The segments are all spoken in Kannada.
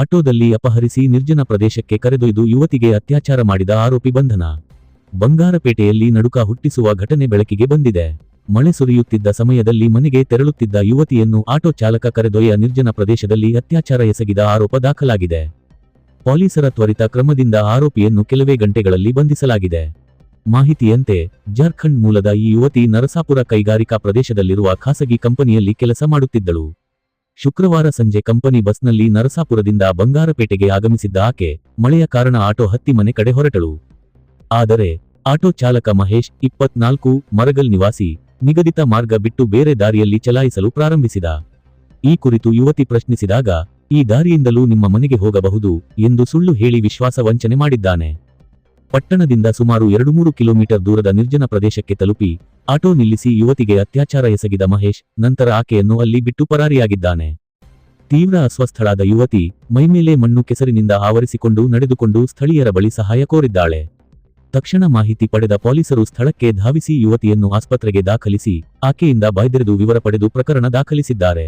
ಆಟೋದಲ್ಲಿ ಅಪಹರಿಸಿ ನಿರ್ಜನ ಪ್ರದೇಶಕ್ಕೆ ಕರೆದೊಯ್ದು ಯುವತಿಗೆ ಅತ್ಯಾಚಾರ ಮಾಡಿದ ಆರೋಪಿ ಬಂಧನ. ಬಂಗಾರಪೇಟೆಯಲ್ಲಿ ನಡುಕ ಹುಟ್ಟಿಸುವ ಘಟನೆ ಬೆಳಕಿಗೆ ಬಂದಿದೆ. ಮಳೆ ಸುರಿಯುತ್ತಿದ್ದ ಸಮಯದಲ್ಲಿ ಮನೆಗೆ ತೆರಳುತ್ತಿದ್ದ ಯುವತಿಯನ್ನು ಆಟೋ ಚಾಲಕ ಕರೆದೊಯ್ಯ ನಿರ್ಜನ ಪ್ರದೇಶದಲ್ಲಿ ಅತ್ಯಾಚಾರ ಎಸಗಿದ ಆರೋಪ ದಾಖಲಾಗಿದೆ. ಪೊಲೀಸರ ತ್ವರಿತ ಕ್ರಮದಿಂದ ಆರೋಪಿಯನ್ನು ಕೆಲವೇ ಗಂಟೆಗಳಲ್ಲಿ ಬಂಧಿಸಲಾಗಿದೆ. ಮಾಹಿತಿಯಂತೆ, ಜಾರ್ಖಂಡ್ ಮೂಲದ ಈ ಯುವತಿ ನರಸಾಪುರ ಕೈಗಾರಿಕಾ ಪ್ರದೇಶದಲ್ಲಿರುವ ಖಾಸಗಿ ಕಂಪನಿಯಲ್ಲಿ ಕೆಲಸ ಮಾಡುತ್ತಿದ್ದಳು. ಶುಕ್ರವಾರ ಸಂಜೆ ಕಂಪನಿ ಬಸ್ನಲ್ಲಿ ನರಸಾಪುರದಿಂದ ಬಂಗಾರಪೇಟೆಗೆ ಆಗಮಿಸಿದ್ದ ಆಕೆ ಮಳೆಯ ಕಾರಣ ಆಟೋ ಹತ್ತಿ ಮನೆ ಕಡೆ ಹೊರಟಳು. ಆದರೆ ಆಟೋ ಚಾಲಕ ಮಹೇಶ್ ಇಪ್ಪತ್ನಾಲ್ಕು ಮರಗಲ್ ನಿವಾಸಿ ನಿಗದಿತ ಮಾರ್ಗ ಬಿಟ್ಟು ಬೇರೆ ದಾರಿಯಲ್ಲಿ ಚಲಾಯಿಸಲು ಪ್ರಾರಂಭಿಸಿದ. ಈ ಕುರಿತು ಯುವತಿ ಪ್ರಶ್ನಿಸಿದಾಗ, ಈ ದಾರಿಯಿಂದಲೂ ನಿಮ್ಮ ಮನೆಗೆ ಹೋಗಬಹುದು ಎಂದು ಸುಳ್ಳು ಹೇಳಿ ವಿಶ್ವಾಸ ವಂಚನೆ ಮಾಡಿದ್ದಾನೆ. ಪಟ್ಟಣದಿಂದ ಸುಮಾರು ಎರಡು ಮೂರು ಕಿಲೋಮೀಟರ್ ದೂರದ ನಿರ್ಜನ ಪ್ರದೇಶಕ್ಕೆ ತಲುಪಿ, ಆಟೋ ನಿಲ್ಲಿಸಿ ಯುವತಿಗೆ ಅತ್ಯಾಚಾರ ಎಸಗಿದ ಮಹೇಶ್, ನಂತರ ಆಕೆಯನ್ನು ಅಲ್ಲಿ ಬಿಟ್ಟು ಪರಾರಿಯಾಗಿದ್ದಾನೆ. ತೀವ್ರ ಅಸ್ವಸ್ಥಳಾದ ಯುವತಿ ಮೈಮೇಲೆ ಮಣ್ಣು ಕೆಸರಿನಿಂದ ಆವರಿಸಿಕೊಂಡು ನಡೆದುಕೊಂಡು ಸ್ಥಳೀಯರ ಬಳಿ ಸಹಾಯ ಕೋರಿದ್ದಾಳೆ. ತಕ್ಷಣ ಮಾಹಿತಿ ಪಡೆದ ಪೊಲೀಸರು ಸ್ಥಳಕ್ಕೆ ಧಾವಿಸಿ ಯುವತಿಯನ್ನು ಆಸ್ಪತ್ರೆಗೆ ದಾಖಲಿಸಿ, ಆಕೆಯಿಂದ ಬಾಯ್ದೆರೆದು ವಿವರ ಪಡೆದು ಪ್ರಕರಣ ದಾಖಲಿಸಿದ್ದಾರೆ.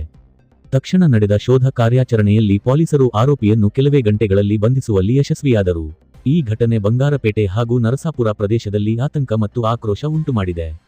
ತಕ್ಷಣ ನಡೆದ ಶೋಧ ಕಾರ್ಯಾಚರಣೆಯಲ್ಲಿ ಪೊಲೀಸರು ಆರೋಪಿಯನ್ನು ಕೆಲವೇ ಗಂಟೆಗಳಲ್ಲಿ ಬಂಧಿಸುವಲ್ಲಿ ಯಶಸ್ವಿಯಾದರು. ಈ ಘಟನೆ ಬಂಗಾರಪೇಟೆ ಹಾಗೂ ನರಸಾಪುರ ಪ್ರದೇಶದಲ್ಲಿ ಆತಂಕ ಮತ್ತು ಆಕ್ರೋಶ ಉಂಟುಮಾಡಿದೆ.